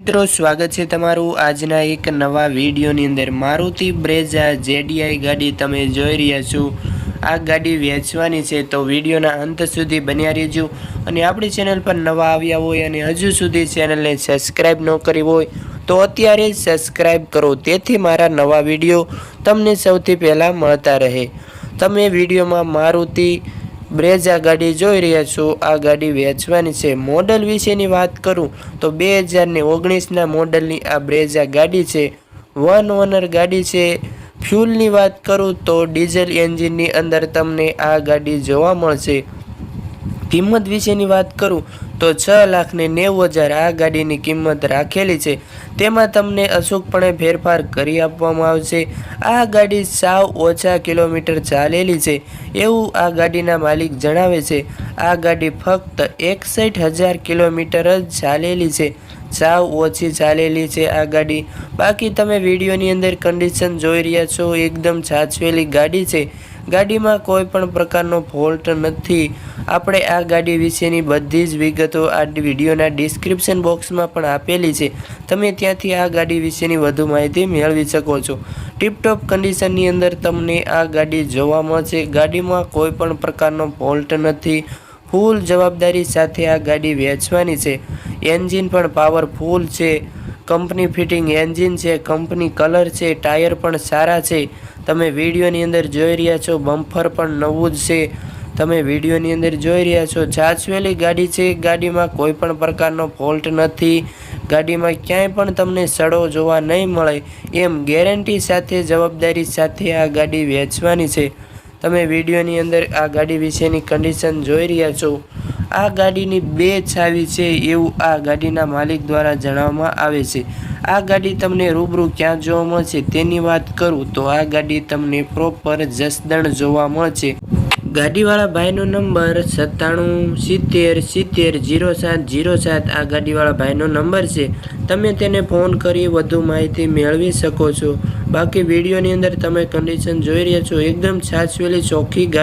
મિત્રો, સ્વાગત છે તમારું આજના એક નવા વિડીયોની અંદર. મારુતિ બ્રેઝા જેડીઆઈ ગાડી તમે જોઈ રહ્યા છો. આ ગાડી વેચવાની છે, તો વિડીયોના અંત સુધી બન્યા રહેજો. અને આપણી ચેનલ પર નવા આવ્યા હોય અને હજુ સુધી ચેનલને સબસ્ક્રાઈબ ન કરી હોય, તો અત્યારે જ સબસ્ક્રાઈબ કરો. તેથી મારા નવા વીડિયો તમને સૌથી પહેલાં મળતા રહે. તમે વિડીયોમાં મારુતિ બ્રેઝા ગાડી જોઈ રહ્યા છો. આ ગાડી વેચવાની છે. મોડલ વિશેની વાત કરું તો બે હજારને ઓગણીસના મોડલની આ બ્રેઝા ગાડી છે. વન ઓનર ગાડી છે. ફ્યુલની વાત કરું તો ડીઝલ એન્જિનની અંદર તમને આ ગાડી જોવા મળશે. કિંમત વિશેની વાત કરું તો છ લાખ ને નેવું હજાર આ ગાડીની કિંમત રાખેલી છે. તેમાં તમને અચૂકપણે ફેરફાર કરી આપવામાં આવશે. આ ગાડી સાવ ઓછા કિલોમીટર ચાલેલી છે. એવું આ ગાડીના માલિક જણાવે છે. આ ગાડી ફક્ત એકસઠ હજાર કિલોમીટર જ ચાલેલી છે. સાવ ઓછી ચાલેલી છે આ ગાડી. બાકી તમે વિડીયોની અંદર કન્ડિશન જોઈ રહ્યા છો. એકદમ છાછવેલી ગાડી છે. ગાડીમાં કોઈ પણ પ્રકારનો ફોલ્ટ નથી. આપણે આ ગાડી વિશેની બધી જ વિગતો આ વિડીયોના ડિસ્ક્રિપ્શન બોક્સમાં પણ આપેલી છે. તમે ત્યાંથી આ ગાડી વિશેની વધુ માહિતી મેળવી શકો છો. ટીપટોપ કન્ડિશનની અંદર તમને આ ગાડી જોવા મળશે. ગાડીમાં કોઈ પણ પ્રકારનો ફોલ્ટ નથી. ફૂલ જવાબદારી સાથે આ ગાડી વેચવાની છે. એન્જિન પણ પાવરફુલ છે. કંપની ફિટિંગ એન્જિન છે, કંપની કલર છે, ટાયર પણ સારા છે. તમે વિડીયોની અંદર જોઈ રહ્યા છો, બમ્ફર પણ નવું જ છે. તમે વિડીયોની અંદર જોઈ રહ્યા છો છાછવેલી ગાડી છે, ગાડીમાં કોઈ પણ પ્રકારનો ફોલ્ટ નથી. ગાડીમાં ક્યાંય પણ તમને સડો જોવા નહીં મળે. એમ ગેરંટી સાથે, જવાબદારી સાથે આ ગાડી વેચવાની છે. તમે વિડીયોની અંદર આ ગાડી વિશેની કન્ડિશન જોઈ રહ્યા છો. આ ગાડીની બે છાવી છે એવું આ ગાડીના માલિક દ્વારા જણાવવામાં આવે છે. આ ગાડી તમને રૂબરૂ ક્યાં જોવા મળશે તેની વાત કરું તો આ ગાડી તમને પ્રોપર જસદણ જોવા મળશે. ગાડીવાળા ભાઈનો નંબર સત્તાણું, સિત્તેર સિત્તેર, જીરો સાત જીરો સાત આ ગાડીવાળા ભાઈનો નંબર છે. તમે તેને ફોન કરી વધુ માહિતી મેળવી શકો છો. બાકી વિડીયોની અંદર તમે કન્ડિશન જોઈ રહ્યા છો. એકદમ છાછવેલી ચોખ્ખી ગાડી